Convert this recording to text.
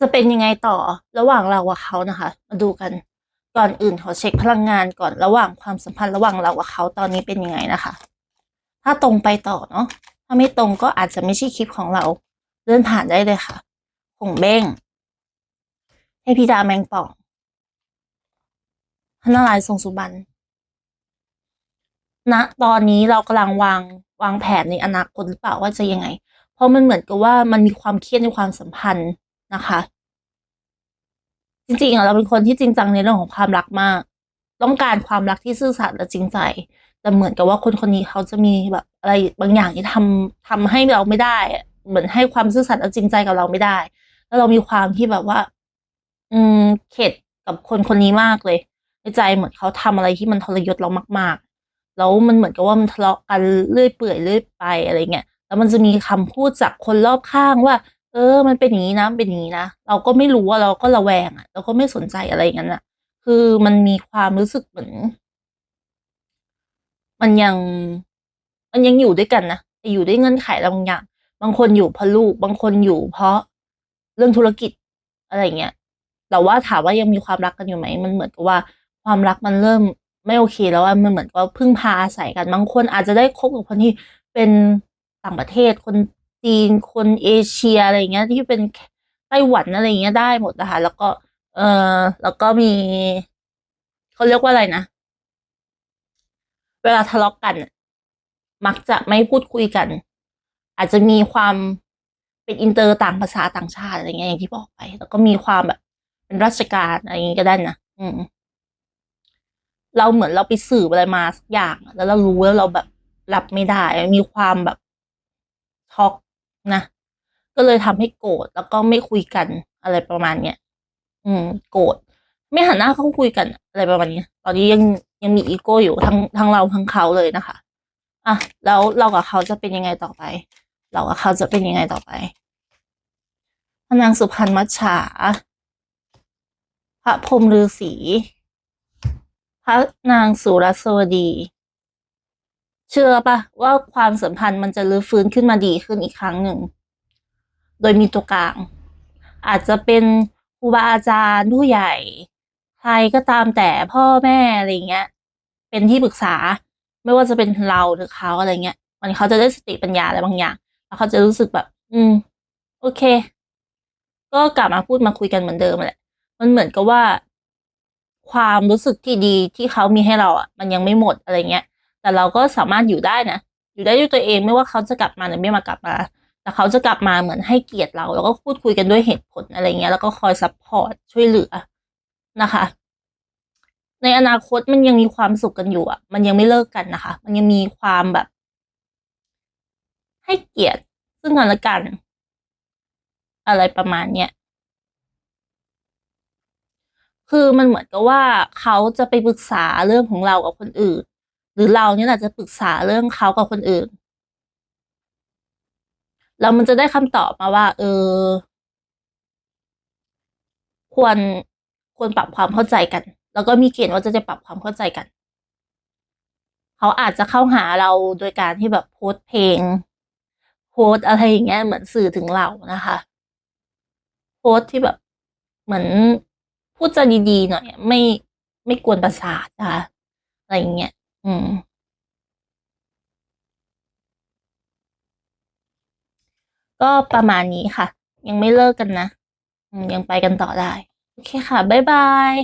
จะเป็นยังไงต่อระหว่างเรากับเขานะคะ มาดูกันก่อนอื่นขอเช็คพลังงานก่อนระหว่างความสัมพันธ์ระหว่างเรากับเขาตอนนี้เป็นยังไงนะคะ ถ้าตรงไปต่อเนาะถ้าไม่ตรงก็อาจจะไม่ใช่คลิปของเราเลื่อนผ่านได้เลยค่ะผงเบ้งให้พี่ดาแมงป่องพระนารายณ์ทรงสุบรรณณตอนนี้เรากำลังวางวางแผนในอนาคตหรือเปล่าว่าจะยังไง เพราะมันเหมือนกับว่ามันมีความเครียดในความสัมพันธ์ นะคะ จริงๆอะเราเป็นคนที่จริงจังในเรื่องของความรักมาก ต้องการความรักที่ซื่อสัตย์และจริงใจแต่เหมือนกับว่าคนคนนี้เขาจะมีแบบอะไรบางอย่างที่ทำทำให้เราไม่ได้ เหมือนให้ความซื่อสัตย์และจริงใจกับเราไม่ได้ แล้วเรามีความที่แบบว่า อืมเข็ดกับคนคนนี้มากเลยในใจเหมือนเขาทำอะไรที่มันทรยศเรามาก ๆ แล้วมันเหมือนกับว่ามันทะเลาะกันเรื่อยเปื่อยเรื่อยไปอะไรเงี้ยแล้วมันจะมีคำพูดจากคนรอบข้างว่า เออ มันเป็นอย่างนี้นะ เป็นอย่างนี้นะ เราก็ไม่รู้ว่าเราก็ระแวงอะเราก็ไม่สนใจอะไรอย่างนั้นอะคือมันมีความรู้สึกเหมือน มันยัง มันยังอยู่ด้วยกันนะแต่อยู่ด้วยเงื่อนไขบางอย่าง บางคนอยู่เพราะลูก บางคนอยู่เพราะเรื่องธุรกิจอะไรเงี้ย แต่ว่าถามว่ายังมีความรักกันอยู่ไหม มันเหมือนกับว่าความรักมันเริ่มไม่โอเคแล้วมันเหมือนกับพึ่งพาอาศัยกัน บางคนอาจจะได้คบกับคนที่เป็นต่างประเทศ คน จีนคนเอเชียอะไรเงี้ย ที่เป็นไต้หวันอะไรเงี้ยได้หมดนะคะแล้วก็ เออแล้วก็มีเขาเรียกว่าอะไรนะ เวลาทะเลาะกัน มักจะไม่พูดคุยกัน อาจจะมีความเป็นอินเตอร์ต่างภาษาต่างชาติอะไรเงี้ยอย่างที่บอกไป แล้วก็มีความแบบ เป็นราชการอะไรอย่างงี้ก็ได้นะอืมเราเหมือนเราไปสืบอะไรมาสักอย่าง แล้วเรารู้แล้วเราแบบรับไม่ได้ มีความแบบช็อก นะก็เลยทำให้โกรธแล้วก็ไม่คุยกันอะไรประมาณเนี้ยอืม โกรธไม่หันหน้าเข้าคุยกันอะไรประมาณนี้ตอนนี้ยังยังมีอีโก้อยู่ทั้งทั้งเราทั้งเขาเลยนะคะอะแล้วเรากับเขาจะเป็นยังไงต่อไป เรากับเขาจะเป็นยังไงต่อไปพนางสุพรรณมัจฉา พระพรมฤาษี พระนางสุรสวดี เชื่อปะว่าความสัมพันธ์มันจะรื้อฟื้นขึ้นมาดีขึ้นอีกครั้งหนึ่ง โดยมีตัวกลาง อาจจะเป็นครูบาอาจารย์ผู้ใหญ่ใครก็ตามแต่พ่อแม่อะไรเงี้ย เป็นที่ปรึกษาไม่ว่าจะเป็นเราหรือเขาอะไรเงี้ย มันเขาจะได้สติปัญญาอะไรบางอย่าง แล้วเขาจะรู้สึกแบบ อืม โอเค ก็กลับมาพูดมาคุยกันเหมือนเดิมแหละ มันเหมือนกับว่า ความรู้สึกที่ดีที่เขามีให้เราอะ มันยังไม่หมดอะไรเงี้ย แต่เราก็สามารถอยู่ได้นะอยู่ได้ด้วยตัวเองไม่ว่าเขาจะกลับมาหรือไม่มากลับมาแต่เขาจะกลับมาเหมือนให้เกียรติเรา แล้วก็พูดคุยกันด้วยเหตุผลอะไรเงี้ย แล้วก็คอยซัพพอร์ตช่วยเหลือนะคะ ในอนาคตมันยังมีความสุขกันอยู่อะ มันยังไม่เลิกกันนะคะ มันยังมีความแบบ ให้เกียรติซึ่งกันและกัน อะไรประมาณเนี้ยคือมันเหมือนกับว่าเขาจะไปปรึกษาเรื่องของเรากับคนอื่น หรือเราเนี่ยแหละจะปรึกษาเรื่องเขากับคนอื่น แล้วมันจะได้คำตอบมาว่า เออ ควรควรปรับความเข้าใจกัน แล้วก็มีเกณฑ์ว่าจะจะปรับความเข้าใจกัน เขาอาจจะเข้าหาเราโดยการที่แบบโพสเพลง โพสอะไรอย่างเงี้ยเหมือนสื่อถึงเรานะคะ โพสที่แบบเหมือนพูดจาดีๆหน่อยไม่ไม่กวนประสาทนะคะอะไรอย่างเงี้ย อืม ก็ประมาณนี้ค่ะ ยังไม่เลิกกันนะ อืม ยังไปกันต่อได้ โอเคค่ะ บ๊ายบาย